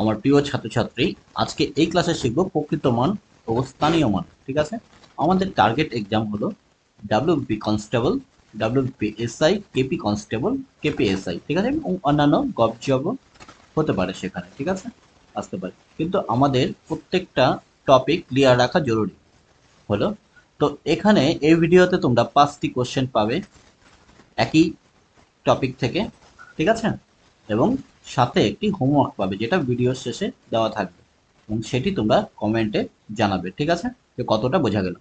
আমার প্রিয় ছাত্রছাত্রী, আজকে এই ক্লাসে শিখব প্রকৃত মান ও স্থানীয় মান, ঠিক আছে? আমাদের টার্গেট এক্সাম হলো WP constable WP SI KP constable KP SI ঠিক আছে? এবং অন্যান্য গভ জবও হতে পারে সেখানে, ঠিক আছে? আসতে পারে। কিন্তু আমাদের প্রত্যেকটা টপিক ক্লিয়ার রাখা জরুরি হলো। তো এখানে এই ভিডিওতে তোমরা পাঁচটি কোশ্চেন পাবে একই টপিক থেকে, ঠিক আছে? এবং সাথে একটি হোমওয়ার্ক পাবে, যেটা ভিডিওর শেষে দেওয়া থাকবে। এবং সেটি তোমরা কমেন্টে জানাবে, ঠিক আছে? যে কতটা বোঝা গেল।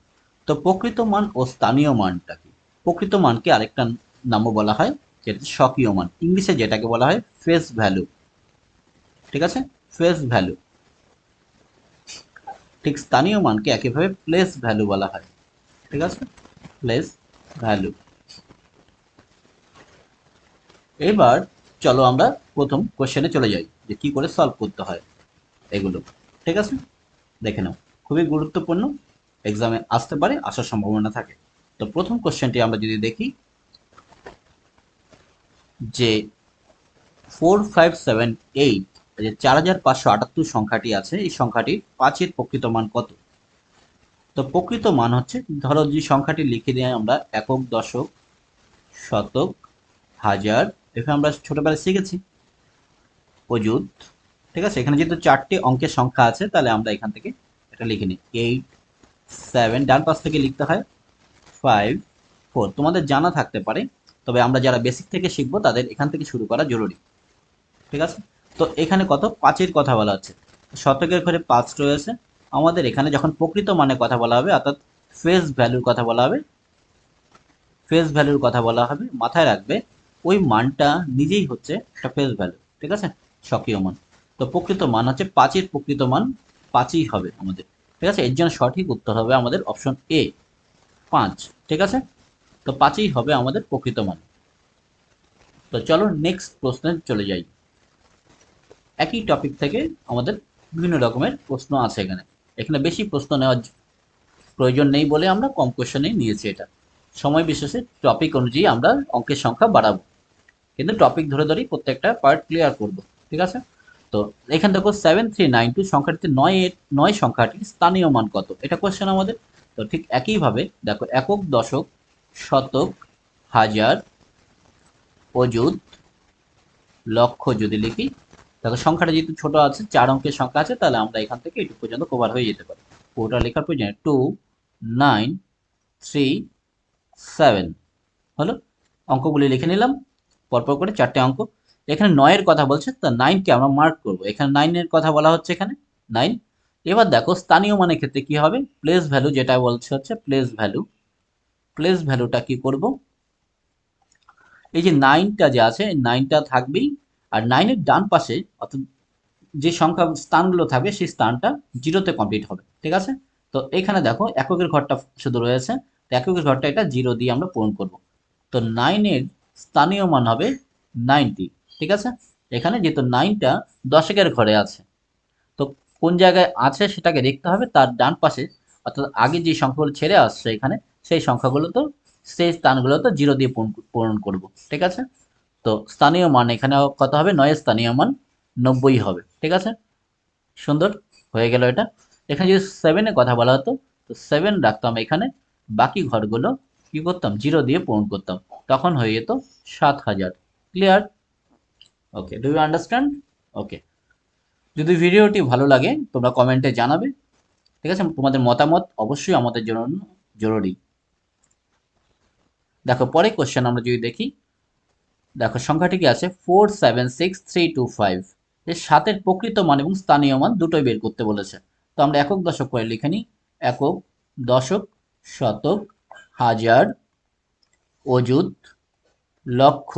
তো প্রকৃত মান ও স্থানীয় মানটা কি? প্রকৃত মানকে আরেকটা নামও বলা হয় যেটা স্বকীয় মান। ইংলিশে যেটাকে বলা হয় ফেস ভ্যালু ঠিক আছে? ফেস ভ্যালু ঠিক স্থানীয় মানকে একইভাবে প্লেস ভ্যালু বলা হয়। ঠিক আছে? প্লেস ভ্যালু এবার চলো আমরা প্রথম কোশ্চেনে চলে যাই যে কি করে সলভ করতে হয় এগুলো। ঠিক আছে? দেখে নাও। খুবই গুরুত্বপূর্ণ। এক্সামে আসতে পারে, আসার সম্ভাবনা থাকে। তো প্রথম কোশ্চেনটি আমরা যদি দেখি, যে ফোর ফাইভ সেভেন এইট যে চার হাজার পাঁচশো আটাত্তর সংখ্যাটি আছে, এই সংখ্যাটির পাঁচের প্রকৃত মান কত? তো প্রকৃত মান হচ্ছে, ধরো যে সংখ্যাটি লিখে দিয়ে আমরা, একক, দশক, শতক, হাজার। এখানে আমরা ছোটবেলায় শিখেছি। অযুত ঠিক আছে? এখানে যেহেতু চারটি অঙ্কের সংখ্যা আছে, তাহলে আমরা এখান থেকে এটা লিখে নিই। এইট সেভেন ডান পাশ থেকে লিখতে হয় ফাইভ ফোর তোমাদের জানা থাকতে পারে, তবে আমরা যারা বেসিক থেকে শিখব, তাদের এখান থেকে শুরু করা জরুরি। ঠিক আছে? তো এখানে কত? পাঁচের কথা বলা হচ্ছে শতকের ঘরে পাঁচ রয়েছে। আমাদের এখানে যখন প্রকৃত মানে কথা বলা হবে, অর্থাৎ ফেস ভ্যালুর কথা বলা হবে ফেস ভ্যালুর কথা বলা হবে, মাথায় রাখবে, ওই মানটা নিজেই হচ্ছে একটা ফেস ভ্যালু ঠিক আছে? স্বকীয় মান। তো প্রকৃত মান হচ্ছে পাঁচের প্রকৃত মান পাঁচই হবে আমাদের। ঠিক আছে? এর জন্য সঠিক উত্তর হবে আমাদের অপশন এ পাঁচ। ঠিক আছে? তো পাঁচই হবে আমাদের প্রকৃত মান। তো চলো নেক্সট প্রশ্নে চলে যাই। একই টপিক থেকে আমাদের বিভিন্ন রকমের প্রশ্ন আছে এখানে। এখানে বেশি প্রশ্ন নেওয়ার প্রয়োজন নেই বলে আমরা কম কোশ্চেনেই নিয়েছি এটা। সময় বিশেষে টপিক অনুযায়ী আমরা অঙ্কের সংখ্যা বাড়াবো। কিন্তু টপিক ধরে ধরেই প্রত্যেকটা পার্ট ক্লিয়ার করব। ঠিক আছে? তো এখানে দেখো সেভেন থ্রি নাইন টু সংখ্যাটিতে নয় নয় সংখ্যাটির স্থানীয় মান কত? এটা কোশ্চেন আমাদের। তো ঠিক একইভাবে দেখো একক, দশক, শতক, হাজার, অযুত, লক্ষ যদি লিখি, দেখো সংখ্যাটা যেহেতু ছোট আছে, চার অঙ্কের সংখ্যা আছে, তাহলে আমরা এখান থেকে এটুকু পর্যন্ত কভার হয়ে যেতে পারি। পুরোটা লেখার প্রয়োজন টু নাইন থ্রি সেভেন হলো? অঙ্কগুলি লিখে নিলাম, পরপর করে চারটে অঙ্ক। এখানে নয়ের কথা বলছে, তা নাইনকে আমরা মার্ক করব। এখানে নাইনের কথা বলা হচ্ছে এখানে নাইন এবার দেখো, স্থানীয় মানের ক্ষেত্রে কি হবে? প্লেস ভ্যালু যেটা বলছে হচ্ছে প্লেস ভ্যালু প্লেস ভ্যালুটা কি করব? এই যে নাইনটা যে আছে নাইনটা থাকবেই। আর নাইনের ডান পাশে, অর্থাৎ যে সংখ্যা স্থানগুলো থাকবে, সেই স্থানটা জিরোতে কমপ্লিট হবে। ঠিক আছে? তো এখানে দেখো, এককের ঘরটা শুধু রয়েছে, তো এককের ঘরটা এটা জিরো দিয়ে আমরা পূরণ করব। তো নাইনের স্থানীয় মান হবে নাইনটি ঠিক আছে? এখানে যেহেতু নাইনটা দশকের ঘরে আছে, তো কোন জায়গায় আছে সেটাকে দেখতে হবে। তার ডান পাশে, অর্থাৎ আগে যে সংখ্যাগুলো ছেড়ে আসছে এখানে, সেই সংখ্যাগুলো তো সেই স্থানগুলো তো জিরো দিয়ে পূরণ করব, ঠিক আছে? তো স্থানীয় মান এখানে কত হবে? নয় স্থানীয় মান নব্বই হবে, ঠিক আছে? সুন্দর, হয়ে গেল এটা। এখানে যদি সেভেনের কথা বলা হতো, তো সেভেন রাখতাম এখানে, বাকি ঘরগুলো কি করতাম? জিরো দিয়ে পূরণ করতাম। তখন হয়ে যেত সাত হাজার clear okay do you understand okay যদি ভিডিওটি ভালো লাগে, তোমরা কমেন্টে জানাবে। ঠিক আছে, তোমাদের মতামত অবশ্যই আমাদের জন্য জরুরি। দেখো পরে কোশ্চেন আমরা যদি দেখি, দেখো, সংখ্যাটি কি আছে? Four seven six three two five এর সাতের প্রকৃত মান এবং স্থানীয় মান দুটোই বের করতে বলেছে। তো আমরা একক দশক করে লিখে নিই। একক দশক, শতক, হাজার, অযুত, লক্ষ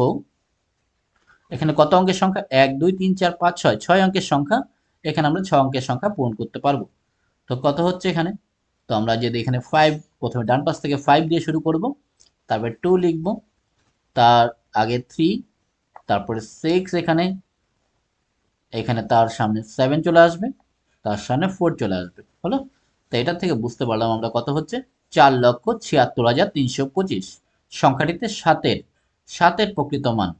এখানে কত অঙ্কের সংখ্যা? এক, দুই, তিন, চার, পাঁচ, ছয়। ছয় অঙ্কের সংখ্যা, এখানে আমরা ছয় অঙ্কের সংখ্যা পূরণ করতে পারব। তো কত হচ্ছে এখানে? তো আমরা যদি এখানে ফাইভ প্রথমে ডান পাশ থেকে ফাইভ দিয়ে শুরু করব, তারপরে টু লিখব, তার আগে থ্রি তারপরে সিক্স এখানে এখানে তার সামনে সেভেন চলে আসবে, তার সামনে ফোর চলে আসবে। হলো? তো এটার থেকে বুঝতে পারলাম আমরা কত হচ্ছে? চার লক্ষ ছিয়াত্তর হাজার তিনশো পঁচিশ। সংখ্যাটিতে সাতের সাতের প্রকৃত মান।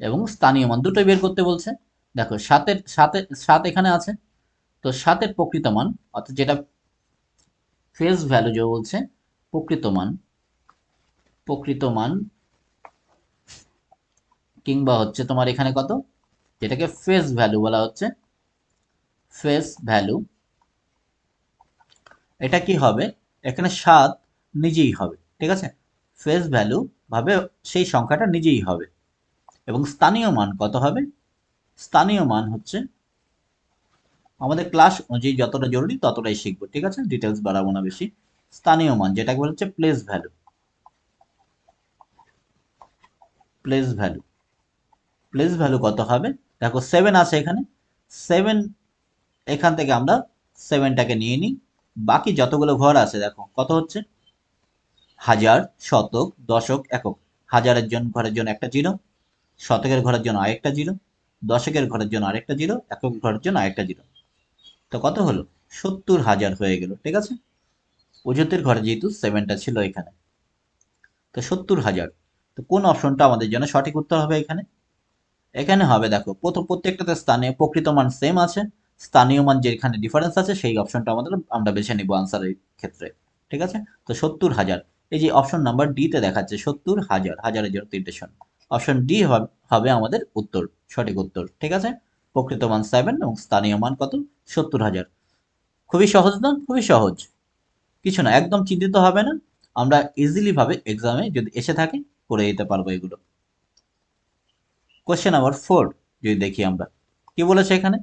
এবং স্থানীয় মান দুটোই বের করতে বলছে। দেখো, সাতের সাতে সাত এখানে আছে। তো সাতের প্রকৃত মান, অর্থাৎ যেটা ফেস ভ্যালু যে বলছে, প্রকৃত মান প্রকৃত মান কিংবা হচ্ছে তোমার এখানে কত? যেটাকে ফেস ভ্যালু বলা হচ্ছে। ফেস ভ্যালু এটা কি হবে? এখানে সাত নিজেই হবে, ঠিক আছে? ফেস ভ্যালু ভাবে সেই সংখ্যাটা নিজেই হবে। এবং স্থানীয় মান কত হবে? স্থানীয় মান হচ্ছে আমাদের ক্লাস অনুযায়ী যতটা জরুরি ততটাই শিখব, ঠিক আছে? ডিটেলস বাড়াবো না বেশি। স্থানীয় মান যেটাকে বলা হচ্ছে place value place value place value কত হবে? দেখো সেভেন আছে এখানে। সেভেন এখান থেকে আমরা সেভেনটাকে নিয়ে নিই। বাকি যতগুলো ঘর আছে, দেখো, কত হচ্ছে? হাজার, শতক, দশক, একক। হাজারের জন, ঘরের জন্য একটা জিরো। শতকের ঘরের জন্য আরেকটা জিরো, দশকের ঘরের জন্য আরেকটা জিরো, একক ঘরের জন্য আরেকটা জিরো। তো কত হলো? সত্তর হাজার হয়ে গেল, ঠিক আছে? অযোধ্যের ঘরে যেহেতু সেভেনটা ছিল এখানে। তো সত্তর হাজার। তো কোন অপশনটা আমাদের জন্য সঠিক উত্তর হবে এখানে? এখানে হবে, দেখো, প্রথম প্রত্যেকটাতে স্থানে প্রকৃত মান সেম আছে। স্থানীয় মান যেখানে ডিফারেন্স আছে, সেই অপশনটা আমাদের, আমরা বেছে নিব আনসারের ক্ষেত্রে, ঠিক আছে? তো সত্তর হাজার। এই যে অপশন নাম্বার ডিতে দেখাচ্ছে, সত্তর হাজার, হাজারের জন্য তিনটে শূন্য। অপশন ডি হবে আমাদের উত্তর, সঠিক উত্তর, ঠিক আছে? প্রকৃত মান সেভেন এবং স্থানীয় মান কত? সত্তর হাজার। খুবই সহজ না? খুবই সহজ। কিছু না, একদম চিন্তিত হবে না। আমরা ইজিলি ভাবে এক্সামে যদি এসে থাকে, করে দিতে পারব এগুলো। কোশ্চেন নাম্বার ফোর যদি দেখি আমরা। কি বলেছে এখানে?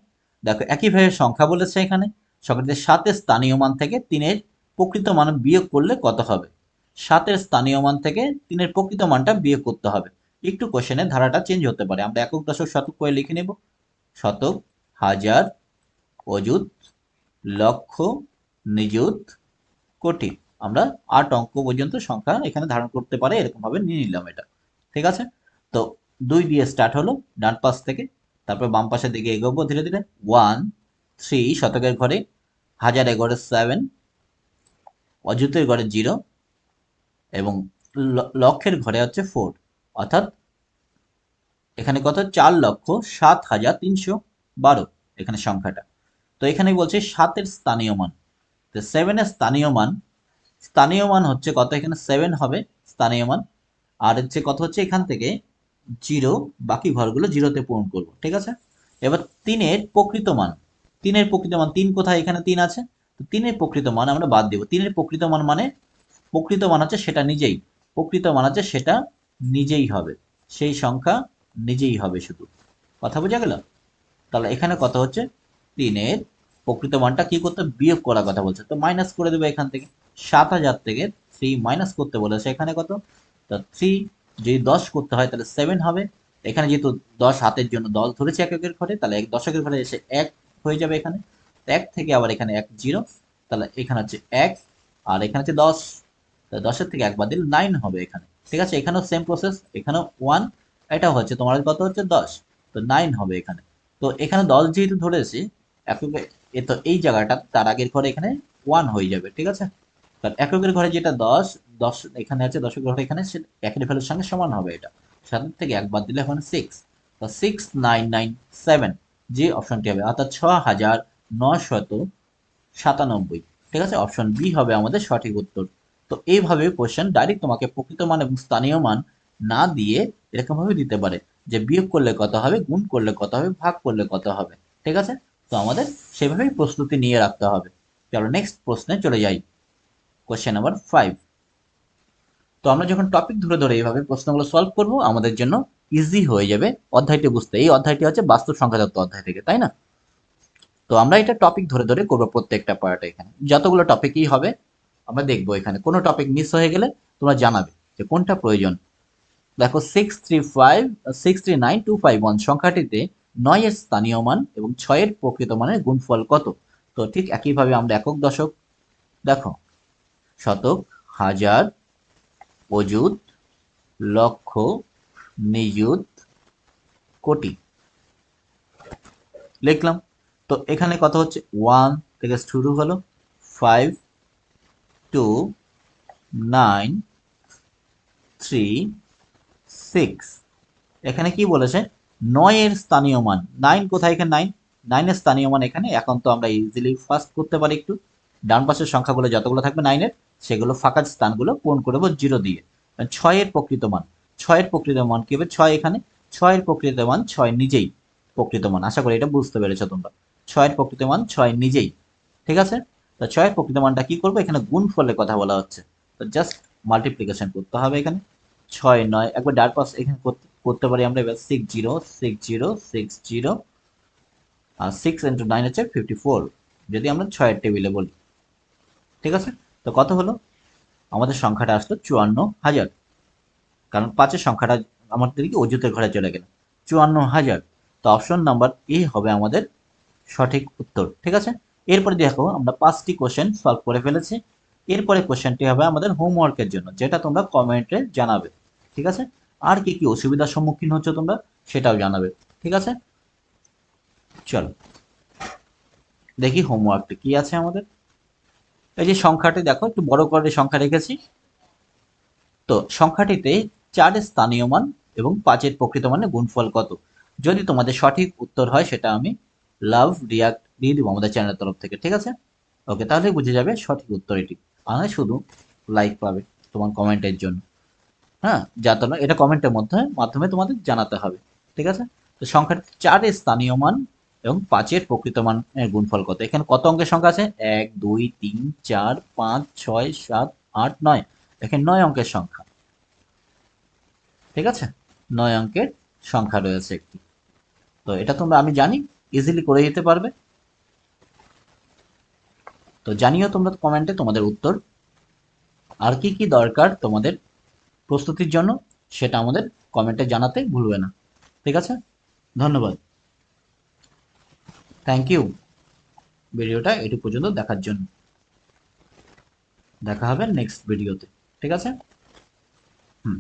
দেখো একইভাবে সংখ্যা বলেছে এখানে। সংখ্যাটিতে সাতের স্থানীয় মান থেকে তিনের প্রকৃত মান বিয়োগ করলে কত হবে? সাতের স্থানীয় মান থেকে তিনের প্রকৃত মানটা বিয়োগ করতে হবে। একটু কোশ্চেনের ধারাটা চেঞ্জ হতে পারে। আমরা একক দশক শতক করে লিখে নেব। শতক, হাজার, অযুত, লক্ষ, নিযুত, কোটি। আমরা আট অঙ্ক পর্যন্ত সংখ্যা এখানে ধারণ করতে পারে, এরকমভাবে নিয়ে নিলাম এটা। ঠিক আছে? তো দুই দিয়ে স্টার্ট হলো, ডান পাশ থেকে। তারপর বাম পাশের দিকে এগোবো ধীরে ধীরে। ওয়ান থ্রি শতকের ঘরে। হাজার এগারো সেভেন অযুতের ঘরে জিরো এবং লক্ষের ঘরে হচ্ছে ফোর অর্থাৎ এখানে কত? চার লক্ষ সাত হাজার তিনশো বারো এখানে সংখ্যাটা। তো এখানে বলছে সাতের স্থানীয় মান। তো সেভেনের স্থানীয় মান স্থানীয় মান হচ্ছে কত? এখানে সেভেন হবে স্থানীয় মান। আর হচ্ছে কত হচ্ছে? এখান থেকে জিরো বাকি ঘরগুলো জিরোতে পূরণ করব, ঠিক আছে? এবার তিনের প্রকৃত মান। তিনের প্রকৃত মান, তিন কোথায়? এখানে তিন আছে। তো তিনের প্রকৃত মান আমরা বাদ দেব। তিনের প্রকৃত মান মানে প্রকৃত মান হচ্ছে সেটা নিজেই। প্রকৃত মান হচ্ছে সেটা নিজেই হবে। সেই সংখ্যা নিজেই হবে শুধু। কথা বোঝা গেল? তাহলে এখানে কত হচ্ছে? তিনের প্রকৃত মানটা কি করতে বিয়োগ করার কথা বলছে। তো মাইনাস করে দেবো এখান থেকে। সাত হাজার থেকে থ্রি মাইনাস করতে বলেছে। এখানে কত? তো থ্রি যদি দশ করতে হয়, তাহলে সেভেন হবে। এখানে যেহেতু দশ হাতের জন্য দল ধরেছে এককের ঘরে, তাহলে এক দশকের ঘরে এসে এক হয়ে যাবে এখানে। এক থেকে আবার এখানে এক জিরো। তাহলে এখানে হচ্ছে এক আর এখানে হচ্ছে দশ। দশের থেকে একবার দিলে নাইন হবে এখানে। ঠিক আছে? এখানেও সেম প্রসেস এখানেও ওয়ান এটাও হচ্ছে তোমার কত হচ্ছে? দশ। তো নাইন হবে এখানে। তো এখানে দশ যেহেতু ধরেছি এককে এ তো এই জায়গাটা, তার আগের ঘরে এখানে ওয়ান হয়ে যাবে, ঠিক আছে? কারণ এককের ঘরে যেটা দশ দশ এখানে আছে, দশের ঘরে এখানে সে একের ভ্যালুর সঙ্গে সমান হবে এটা। সাত থেকে একবার দিলে এখন সিক্স তো সিক্স নাইন নাইন সেভেন যে অপশনটি হবে। অর্থাৎ ছ হাজার নশত সাতানব্বই। ঠিক আছে? অপশন বি হবে আমাদের সঠিক উত্তর। তো এইভাবে কোশ্চেন ডাইরেক্ট তোমাকে প্রকৃত মান এবং স্থানীয় মান না দিয়ে এরকমভাবে দিতে পারে। যে বিয়োগ করলে কত হবে, গুণ করলে কত হবে, ভাগ করলে কত হবে, ঠিক আছে? তো আমাদের সেভাবেই প্রস্তুতি নিয়ে রাখতে হবে। চলো নেক্সট প্রশ্নে চলে যাই। কোশ্চেন নাম্বার ফাইভ তো আমরা যখন টপিক ধরে ধরে এইভাবে প্রশ্নগুলো সলভ করব, আমাদের জন্য ইজি হয়ে যাবে অধ্যায়টি বুঝতে। এই অধ্যায়টি হচ্ছে বাস্তব সংখ্যাতত্ত্ব অধ্যায় থেকে, তাই না? তো আমরা এটা টপিক ধরে ধরে করব প্রত্যেকটা পার্ট এখানে। যতগুলো টপিকই হবে আমরা দেখব এখানে। কোনো টপিক মিস হয়ে গেলে তোমরা জানাবে যে কোনটা প্রয়োজন। দেখো six three five six three nine two five one সংখ্যাটিতে নয়ের স্থানীয় মান এবং ছয়ের প্রকৃত মানের গুণফল কত? তো ঠিক একইভাবে আমরা একক দশক, দেখো, শতক, হাজার, অযুত, লক্ষ, নিযুত, কোটি। লিখলাম। তো এখানে কত হচ্ছে? ওয়ান থেকে শুরু হলো five two nine three six এখানে কি বলেছে? নয়ের স্থানীয় মান। নাইন কোথায় এখানে নাইন নাইনের স্থানীয় মান এখানে। এখন তো আমরা ইজিলি ফার্স্ট করতে পারি একটু। ডান পাশের সংখ্যাগুলো যতগুলো থাকবে নাইনের সেগুলো ফাঁকা স্থানগুলো পূরণ করব জিরো দিয়ে। ছয়ের প্রকৃত মান। ছয়ের প্রকৃত মান কি হবে? ছয় এখানে। ছয়ের প্রকৃত মান ছয় নিজেই প্রকৃত মান। আশা করি এটা বুঝতে পেরেছ তোমরা। ছয়ের প্রকৃত মান ছয় নিজেই। ঠিক আছে? তো ছয়ের প্রকৃত মানটা কি করব? এখানে গুণ ফলের কথা বলা হচ্ছে। তো জাস্ট মাল্টিপ্লিকেশন করতে হবে এখানে। ছয়, নয়, একবার ডার পাস এখানে করতে পারি আমরা এবার six zero six zero six zero আর সিক্স ইন্টু নাইন হচ্ছে ফিফটি ফোর যদি আমরা ছয়ের টেবিলে বলি। ঠিক আছে? তো কত হলো? আমাদের সংখ্যাটা আসলো চুয়ান্ন হাজার। কারণ পাঁচের সংখ্যাটা আমাদেরকে অজুতের ঘরে চলে গেল। চুয়ান্ন হাজার। তো অপশন নাম্বার এ হবে আমাদের সঠিক উত্তর। ঠিক আছে? এরপরে দেখো, আমরা পাঁচটি কোশ্চেন সলভ করে ফেলেছি। এরপরে কোশ্চেনটি হবে আমাদের হোমওয়ার্কের জন্য, যেটা তোমরা কমেন্টে জানাবে, ঠিক আছে? আর কি কি অসুবিধার সম্মুখীন হচ্ছে তোমরা, সেটাও জানাবে, ঠিক আছে? চলো, দেখি হোমওয়ার্কটা কি আছে আমাদের। এই যে সংখ্যাটি দেখো, একটু বড় করে সংখ্যা রেখেছি। তো সংখ্যাটিতে চারের স্থানীয় মান এবং পাঁচের প্রকৃত মানে গুণফল কত? যদি তোমাদের সঠিক উত্তর হয় সেটা আমি লাভ রিয়াক্ট দিয়ে দিব আমাদের চ্যানেলের তরফ থেকে, ঠিক আছে? ওকে তাহলে বুঝে যাবে সঠিক উত্তর এটি। আর শুধু লাইক পাবে তোমার কমেন্টের জন্য। হ্যাঁ যা তোমরা এটা কমেন্টের মধ্যে, মাধ্যমে তোমাদের জানাতে হবে, ঠিক আছে? তো সংখ্যার চারের স্থানীয় মান এবং পাঁচের প্রকৃত মানের গুণফল কত? এখানে কত অঙ্কের সংখ্যা আছে? এক, দুই, তিন, চার, পাঁচ, ছয়, সাত, আট, নয়। এখানে নয় অঙ্কের সংখ্যা। ঠিক আছে? নয় অঙ্কের সংখ্যা রয়েছে একটি। তো এটা তোমরা, আমি জানি ইজিলি করে দিতে পারবে। তো জানিও তোমরা কমেন্টে তোমাদের উত্তর। আর কি কি দরকার তোমাদের প্রস্তুতির জন্য সেটা আমাদের কমেন্টে জানাতে ভুলবে না। ঠিক আছে? ধন্যবাদ। থ্যাংক ইউ ভিডিওটা এটু পর্যন্ত দেখার জন্য। দেখা হবে নেক্সট ভিডিওতে ঠিক আছে? হুম।